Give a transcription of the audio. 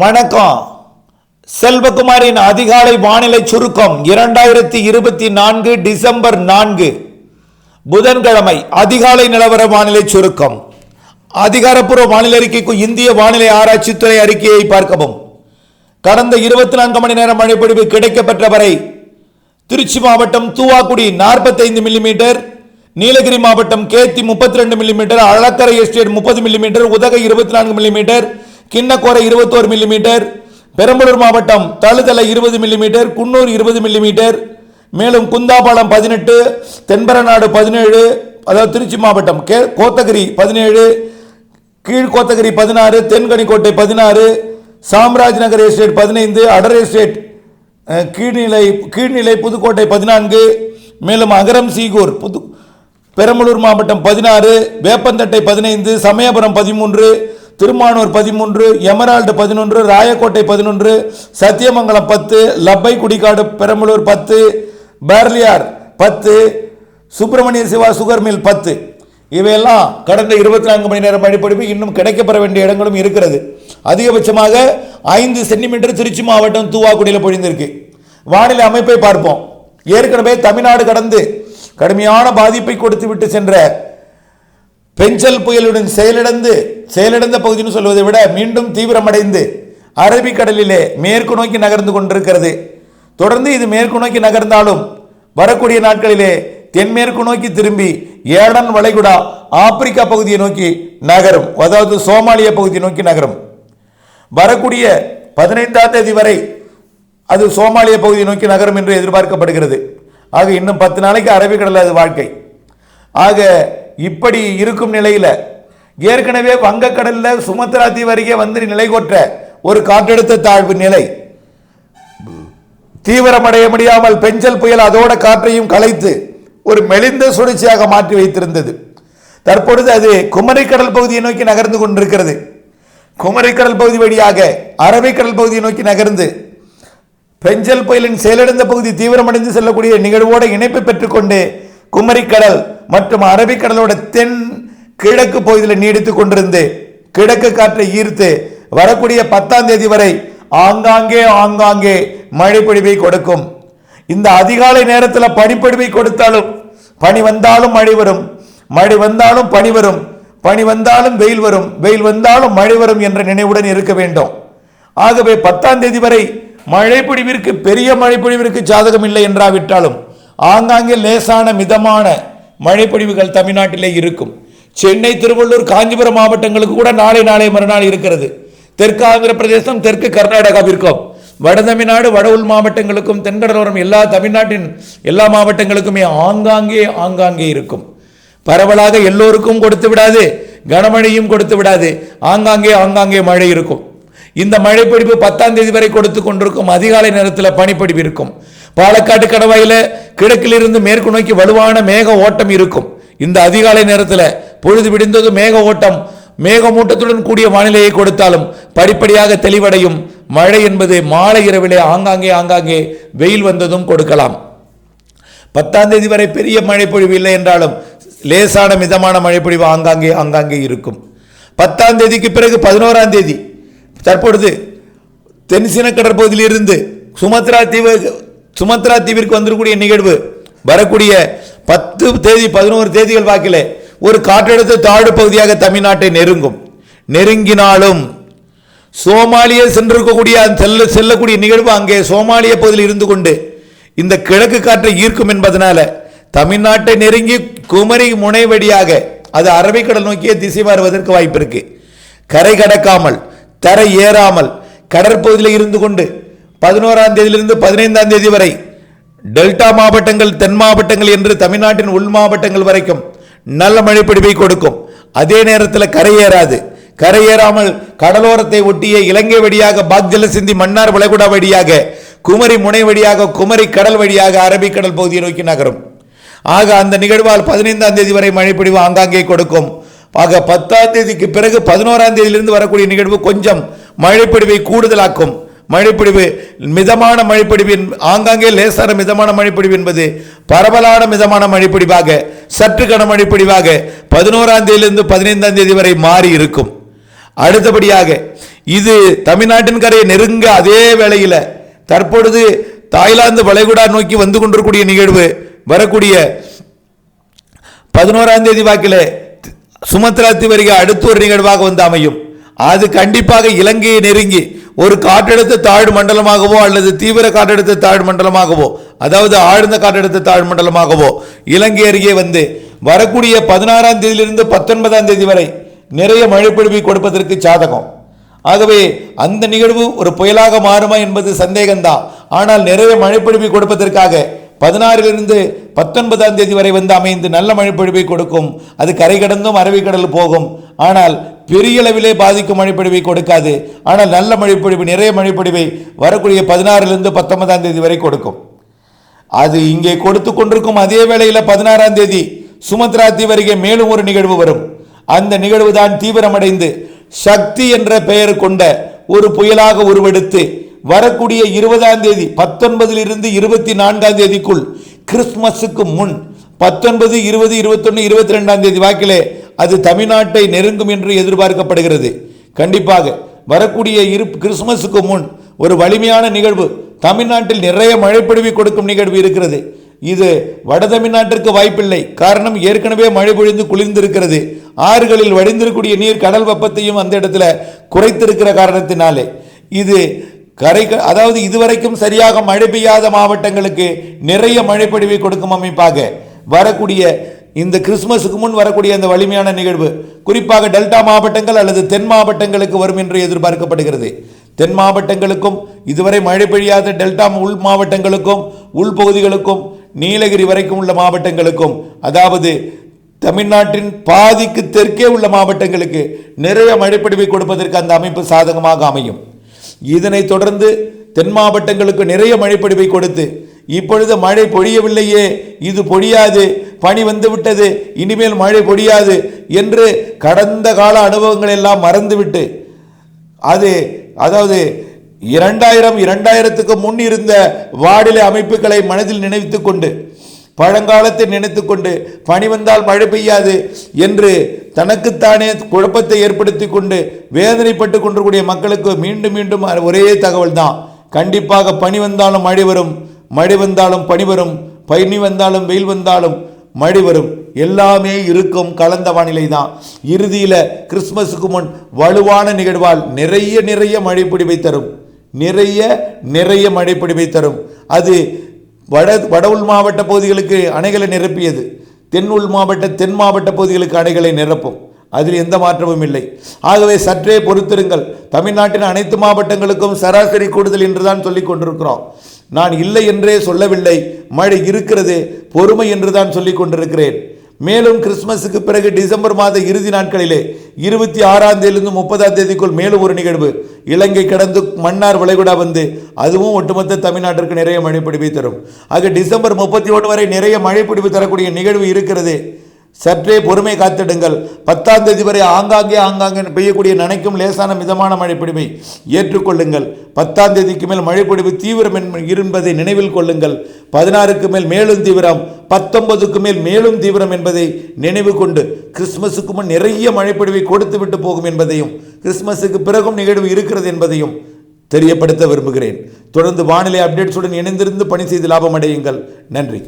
வணக்கம். செல்வகுமாரின் அதிகாலை வானிலை சுருக்கம் இரண்டாயிரத்தி இருபத்தி நான்கு டிசம்பர் நான்கு. புதன்கிழமை அதிகாலை நிலவர வானிலை சுருக்கம். அதிகாரப்பூர்வ வானிலை அறிக்கைக்கு இந்திய வானிலை ஆராய்ச்சித்துறை அறிக்கையை பார்க்கவும். கடந்த இருபத்தி நான்கு மணி நேரம் மழைப்பொழிவு கிடைக்கப்பெற்ற வரை திருச்சி மாவட்டம் தூவாக்குடி 45 மில்லிமீட்டர் நீலகிரி மாவட்டம் கேத்தி 32 ரெண்டு மில்லிமீட்டர் அழக்கரை எஸ்டேட் முப்பது மில்லிமீட்டர் உதகை இருபத்தி நான்கு மில்லிமீட்டர் கிண்ணக்கோரை இருபத்தோரு மில்லிமீட்டர் பெரம்பலூர் மாவட்டம் தழுதலை இருபது மில்லிமீட்டர் குன்னூர் இருபது மில்லிமீட்டர் மேலும் குந்தாபாலம் பதினெட்டு தென்பரநாடு பதினேழு அதாவது திருச்சி மாவட்டம் கே கோத்தகிரி பதினேழு கீழ்கோத்தகிரி பதினாறு தென்கனிக்கோட்டை பதினாறு சாம்ராஜ் நகர் எஸ்டேட் பதினைந்து அடர் எஸ்டேட் கீழ்நிலை கீழ்நிலை புதுக்கோட்டை பதினான்கு மேலும் அகரம் சீகூர் புது பெரம்பலூர் மாவட்டம் பதினாறு வேப்பந்தட்டை பதினைந்து சமயபுரம் பதிமூன்று திருமானூர் பதிமூன்று எமரால்டு பதினொன்று ராயக்கோட்டை பதினொன்று சத்தியமங்கலம் பத்து லப்பை குடிக்காடு பெரம்பலூர் பத்து பேர்லியார் பத்து சுப்பிரமணிய சிவா சுகர் மில் பத்து. இவையெல்லாம் கடந்த இருபத்தி நான்கு மணி நேரம் படிப்படிப்பு இன்னும் கிடைக்கப்பெற வேண்டிய இடங்களும் இருக்கிறது. அதிகபட்சமாக ஐந்து சென்டிமீட்டர் திருச்சி மாவட்டம் தூவாக்குடியில் பொழிந்திருக்கு. வானிலை அமைப்பை பார்ப்போம். ஏற்கனவே தமிழ்நாடு கடந்து கடுமையான பாதிப்பை கொடுத்து விட்டு சென்ற பெஞ்சல் புயலுடன் செயலிழந்து செயலிழந்த பகுதின்னு சொல்வதை விட மீண்டும் தீவிரமடைந்து அரபிக்கடலிலே மேற்கு நோக்கி நகர்ந்து கொண்டிருக்கிறது. தொடர்ந்து இது மேற்கு நோக்கி நகர்ந்தாலும் வரக்கூடிய நாட்களிலே தென்மேற்கு நோக்கி திரும்பி ஏடன் வளைகுடா ஆப்பிரிக்கா பகுதியை நோக்கி நகரும். அதாவது சோமாலிய பகுதியை நோக்கி நகரும். வரக்கூடிய பதினைந்தாம் தேதி வரை அது சோமாலிய பகுதியை நோக்கி நகரும் என்று எதிர்பார்க்கப்படுகிறது. ஆக இன்னும் பத்து நாளைக்கு அரபிக்கடல் அது வாழ்க்கை. ஆக இப்படி இருக்கும் நிலையில் ஏற்கனவே வங்கக்கடலில் சுமத்ரா தீவு அருகே வந்து நிலை கொற்ற ஒரு காற்றழுத்த தாழ்வு நிலை. தீவிரமடைய முடியாமல் பெஞ்சல் புயல் அதோட காற்றையும் கலைத்து ஒரு மெலிந்த சுழற்சியாக மாற்றி வைத்திருந்தது. தற்பொழுது அது குமரிக்கடல் பகுதியை நோக்கி நகர்ந்து கொண்டிருக்கிறது. குமரிக்கடல் பகுதி வழியாக அரபிக்கடல் பகுதியை நோக்கி நகர்ந்து பெஞ்சல் புயலின் செயலிழந்த பகுதி தீவிரமடைந்து செல்லக்கூடிய நிகழ்வோடு இணைப்பு பெற்றுக்கொண்டு குமரிக்கடல் மற்றும் அரபிக்கடலோட தென் கிழக்கு பகுதியில் நீடித்து கொண்டிருந்து கிழக்கு காற்றை ஈர்த்து வரக்கூடிய பத்தாம் தேதி வரை ஆங்காங்கே ஆங்காங்கே மழை பொழிவை கொடுக்கும். இந்த அதிகாலை நேரத்தில் பனிப்பொழிவை கொடுத்தாலும் பனி வந்தாலும் மழை வரும். மழை வந்தாலும் பனி வரும். பனி வந்தாலும் வெயில் வரும். வெயில் வந்தாலும் மழை வரும் என்ற நினைவுடன் இருக்க வேண்டும். ஆகவே பத்தாம் தேதி வரை மழைப்பொழிவிற்கு பெரிய மழைப்பொழிவிற்கு சாதகம் இல்லை என்றாவிட்டாலும் ஆங்காங்கே லேசான மிதமான மழைப்பொழிவுகள் தமிழ்நாட்டிலே இருக்கும். சென்னை திருவள்ளூர் காஞ்சிபுரம் மாவட்டங்களுக்கு கூட நாளை நாளை மறுநாள் இருக்கிறது. தெற்கு ஆந்திர பிரதேசம் தெற்கு கர்நாடகாவிற்கும் வட தமிழ்நாடு வட உள் மாவட்டங்களுக்கும் தென்கடலோரம் எல்லா தமிழ்நாட்டின் எல்லா மாவட்டங்களுக்குமே ஆங்காங்கே ஆங்காங்கே இருக்கும். பரவலாக எல்லோருக்கும் கொடுத்து விடாது கனமழையும் கொடுத்து விடாது ஆங்காங்கே ஆங்காங்கே மழை இருக்கும். இந்த மழைப்பிடிப்பு பத்தாம் தேதி வரை கொடுத்து கொண்டிருக்கும். அதிகாலை நேரத்தில் பனிப்பிடிப்பு இருக்கும். பாலக்காட்டு கடவாயில கிழக்கிலிருந்து மேற்கு நோக்கி வலுவான மேக ஓட்டம் இருக்கும். இந்த அதிகாலை நேரத்தில் பொழுது விடிந்தது மேக ஓட்டம். மேகமூட்டத்துடன் கூடிய வானிலையை கொடுத்தாலும் படிப்படியாக தெளிவடையும். மழை என்பது மாலை இரவிலே ஆங்காங்கே ஆங்காங்கே வெயில் வந்ததும் கொடுக்கலாம். பத்தாம் தேதி வரை பெரிய மழைப்பொழிவு இல்லை என்றாலும் லேசான மிதமான மழைப்பொழிவு ஆங்காங்கே ஆங்காங்கே இருக்கும். பத்தாம் தேதிக்கு பிறகு பதினோராம் தேதி தற்பொழுது தென்சின கடற்பகுதியிலிருந்து சுமத்ரா தீவு சுமத்ரா தீவிற்கு வந்திருக்கூடிய நிகழ்வு. வரக்கூடிய பத்து தேதி பதினோரு தேதிகள் வாக்கில் ஒரு காற்றழுத்த தாழ்வு பகுதியாக தமிழ்நாட்டை நெருங்கும். நெருங்கினாலும் சோமாலிய சென்றிருக்கக்கூடிய செல்ல செல்லக்கூடிய நிகழ்வு அங்கே சோமாலிய பகுதியில் இருந்து கொண்டு இந்த கிழக்கு காற்றை ஈர்க்கும் என்பதனால தமிழ்நாட்டை நெருங்கி குமரி முனை வழியாக அது அரபிக்கடல் நோக்கிய திசை மாறுவதற்கு வாய்ப்பு இருக்கு கரை கடக்காமல் தரை ஏறாமல் கடற்பகுதியில் இருந்து கொண்டு பதினோராம் தேதியிலிருந்து பதினைந்தாம் தேதி வரை டெல்டா மாவட்டங்கள் தென் மாவட்டங்கள் என்று தமிழ்நாட்டின் உள் மாவட்டங்கள் வரைக்கும் நல்ல மழைப்பிடிப்பை கொடுக்கும். அதே நேரத்தில் கரையேறாது கரையேறாமல் கடலோரத்தை ஒட்டிய இலங்கை வழியாக பாக்ஜல சிந்தி மன்னார் வளைகுடா வழியாக குமரி முனை வழியாக குமரி கடல் வழியாக அரபிக்கடல் பகுதியை நோக்கி நகரும். ஆக அந்த நிகழ்வால் பதினைந்தாம் தேதி வரை மழைப்பிடிவு ஆங்காங்கே கொடுக்கும். ஆக பத்தாம் தேதிக்கு பிறகு பதினோராம் தேதியிலிருந்து வரக்கூடிய நிகழ்வு கொஞ்சம் மழைப்பிடிவை கூடுதலாக்கும். மழைப்பிடிவு மிதமான மழைப்பிடிவு ஆங்காங்கே லேசான மிதமான மழைப்பிடிவு என்பது பரவலான மிதமான மழைப்பிடிவாக சற்று கன மழைப்பிடிவாக பதினோராம் தேதியிலிருந்து பதினைந்தாம் தேதி வரை மாறி இருக்கும். அடுத்தபடியாக இது தமிழ்நாட்டின் கரையை நெருங்க அதே வேளையில் தற்பொழுது தாய்லாந்து வளைகுடா நோக்கி வந்து கொண்டிருக்கூடிய நிகழ்வு வரக்கூடிய பதினோராம் தேதி வாக்கில் சுமத்ரா தீவரிக அடுத்து ஒரு நிகழ்வாக வந்து அமையும். அது கண்டிப்பாக இலங்கையை நெருங்கி ஒரு காற்றழுத்த தாழ்வு மண்டலமாகவோ அல்லது தீவிர காற்றழுத்த தாழ்வு மண்டலமாகவோ அதாவது ஆழ்ந்த காற்றழுத்த தாழ்வு மண்டலமாகவோ இலங்கை அருகே வந்து வரக்கூடிய பதினாறாம் தேதியிலிருந்து பத்தொன்பதாம் தேதி வரை நிறைய மழைப்பொழிவை கொடுப்பதற்கு சாதகம். ஆகவே அந்த நிகழ்வு ஒரு புயலாக மாறுமா என்பது சந்தேகம்தான். ஆனால் நிறைய மழைப்பொழிவை கொடுப்பதற்காக பதினாறிலிருந்து பத்தொன்பதாம் தேதி வரை வந்து அமைந்து நல்ல மழைப்பொழிவை கொடுக்கும். அது கரை கடந்தும் அரபிக்கடல் போகும். ஆனால் பெரிய அளவிலே பாதிக்கும் மழைப்பொழிவை கொடுக்காது. ஆனால் நல்ல மழைப்பொழிவு நிறைய மழைப்பொழிவை வரக்கூடிய பதினாறிலிருந்து பத்தொன்பதாம் தேதி வரை கொடுக்கும். அது இங்கே கொடுத்து கொண்டிருக்கும் அதே வேளையில் பதினாறாம் தேதி சுமத்ரா தீவருகே மேலும் ஒரு நிகழ்வு வரும். அந்த நிகழ்வு தான் தீவிரமடைந்து சக்தி என்ற பெயர் கொண்ட ஒரு புயலாக உருவெடுத்து வரக்கூடிய இருபதாம் தேதி பத்தொன்பதிலிருந்து இருபத்தி நான்காம் தேதிக்குள் கிறிஸ்துமஸுக்கு முன் பத்தொன்பது இருபது இருபத்தொன்னு இருபத்தி ரெண்டாம் தேதி வாக்கிலே அது தமிழ்நாட்டை நெருங்கும் என்று எதிர்பார்க்கப்படுகிறது. கண்டிப்பாக வரக்கூடிய இரு கிறிஸ்துமஸுக்கு முன் ஒரு வலிமையான நிகழ்வு தமிழ்நாட்டில் நிறைய மழைப்பொழிவை கொடுக்கும் நிகழ்வு இருக்கிறது. இது வட தமிழ்நாட்டிற்கு வாய்ப்பில்லை. காரணம் ஏற்கனவே மழை பொழிந்து குளிர்ந்திருக்கிறது. ஆறுகளில் வடிந்திருக்கக்கூடிய நீர் கடல் வெப்பத்தையும் அந்த இடத்துல குறைத்திருக்கிற காரணத்தினாலே. இது கரை அதாவது இதுவரைக்கும் சரியாக மழை பெய்யாத மாவட்டங்களுக்கு நிறைய மழைப்பொழிவை கொடுக்கும் அமைப்பாக வரக்கூடிய இந்த கிறிஸ்துமஸுக்கு முன் வரக்கூடிய அந்த வலிமையான நிகழ்வு குறிப்பாக டெல்டா மாவட்டங்கள் அல்லது தென் மாவட்டங்களுக்கு வரும் என்று எதிர்பார்க்கப்படுகிறது. தென் மாவட்டங்களுக்கும் இதுவரை மழை பெய்யாத டெல்டா உள் மாவட்டங்களுக்கும் உள்பகுதிகளுக்கும் நீலகிரி வரைக்கும் உள்ள மாவட்டங்களுக்கும் அதாவது தமிழ்நாட்டின் பாதிக்கு தெற்கே உள்ள மாவட்டங்களுக்கு நிறைய மழைப்படிவை கொடுப்பதற்கு அந்த அமைப்பு சாதகமாக அமையும். இதனைத் தொடர்ந்து தென் மாவட்டங்களுக்கு நிறைய மழைப்படிவை கொடுத்து இப்பொழுது மழை பொழியவில்லையே இது பொழியாது பனி வந்துவிட்டது இனிமேல் மழை பொடியாது என்று கடந்த கால அனுபவங்கள் எல்லாம் மறந்துவிட்டு அது அதாவது இரண்டாயிரம் இரண்டாயிரத்துக்கு முன் இருந்த வானிலை அமைப்புகளை மனதில் நினைத்து கொண்டு பழங்காலத்தை நினைத்துக்கொண்டு பனி வந்தால் மழை பெய்யாது என்று தனக்குத்தானே குழப்பத்தை ஏற்படுத்தி கொண்டு வேதனைப்பட்டு கொண்டிருக்கூடிய மக்களுக்கு மீண்டும் மீண்டும் ஒரே தகவல் தான். கண்டிப்பாக பனி வந்தாலும் மழை வரும் மழை வந்தாலும் பனி வரும் பனி வந்தாலும் வெயில் வந்தாலும் மழை வரும் எல்லாமே இருக்கும் கலந்த வானிலை தான் இறுதியில் கிறிஸ்மஸுக்கு முன் வலுவான நிகழ்வால் நிறைய நிறைய மழை பிடிவை தரும். நிறைய நிறைய மழை பிடிவை தரும். அது வட வட உள் மாவட்ட பகுதிகளுக்கு அணைகளை நிரப்பியது. தென் உள் மாவட்ட தென் மாவட்ட பகுதிகளுக்கு அணைகளை நிரப்பும். அதில் எந்த மாற்றமும் இல்லை. ஆகவே சற்றே பொறுத்திருங்கள். தமிழ்நாட்டின் அனைத்து மாவட்டங்களுக்கும் சராசரி கூடுதல் என்றுதான் சொல்லிக் கொண்டிருக்கிறோம். நான் இல்லை என்றே சொல்லவில்லை. மழை இருக்கிறது பொறுமை என்றுதான் சொல்லிக் கொண்டிருக்கிறேன். மேலும் கிறிஸ்மஸுக்கு பிறகு டிசம்பர் மாத இறுதி நாட்களிலே இருபத்தி ஆறாம் தேதியிலிருந்து முப்பதாம் தேதிக்குள் மேலும் ஒரு நிகழ்வு. இலங்கை கடந்து மன்னார் வளைகுடா வந்து அதுவும் ஒட்டுமொத்த தமிழ்நாட்டிற்கு நிறைய மழைப்பிடிப்பை தரும். ஆக டிசம்பர் முப்பத்தி ஒன்று வரை நிறைய மழைப்பிடிப்பு தரக்கூடிய நிகழ்வு இருக்கிறது. சற்றே பொறுமை காத்திடுங்கள். பத்தாம் தேதி வரை ஆங்காங்கே ஆங்காங்கே பெய்யக்கூடிய நினைக்கும் லேசான மிதமான மழைப்பிடிப்பை ஏற்றுக்கொள்ளுங்கள். பத்தாம் தேதிக்கு மேல் மழைப்பிடிப்பு தீவிரம் என்பதை நினைவில் கொள்ளுங்கள். பதினாறுக்கு மேல் மேலும் தீவிரம் பத்தொன்பதுக்கு மேல் மேலும் தீவிரம் என்பதை நினைவு கொண்டு கிறிஸ்மஸுக்கு முன் நிறைய மழைப்பிடிவை கொடுத்து விட்டு போகும் என்பதையும் கிறிஸ்மஸுக்கு பிறகும் நிகழ்வு இருக்கிறது என்பதையும் தெரியப்படுத்த விரும்புகிறேன். தொடர்ந்து வானிலை அப்டேட்ஸுடன் இணைந்திருந்து பணி செய்து லாபம் அடையுங்கள் நன்றி.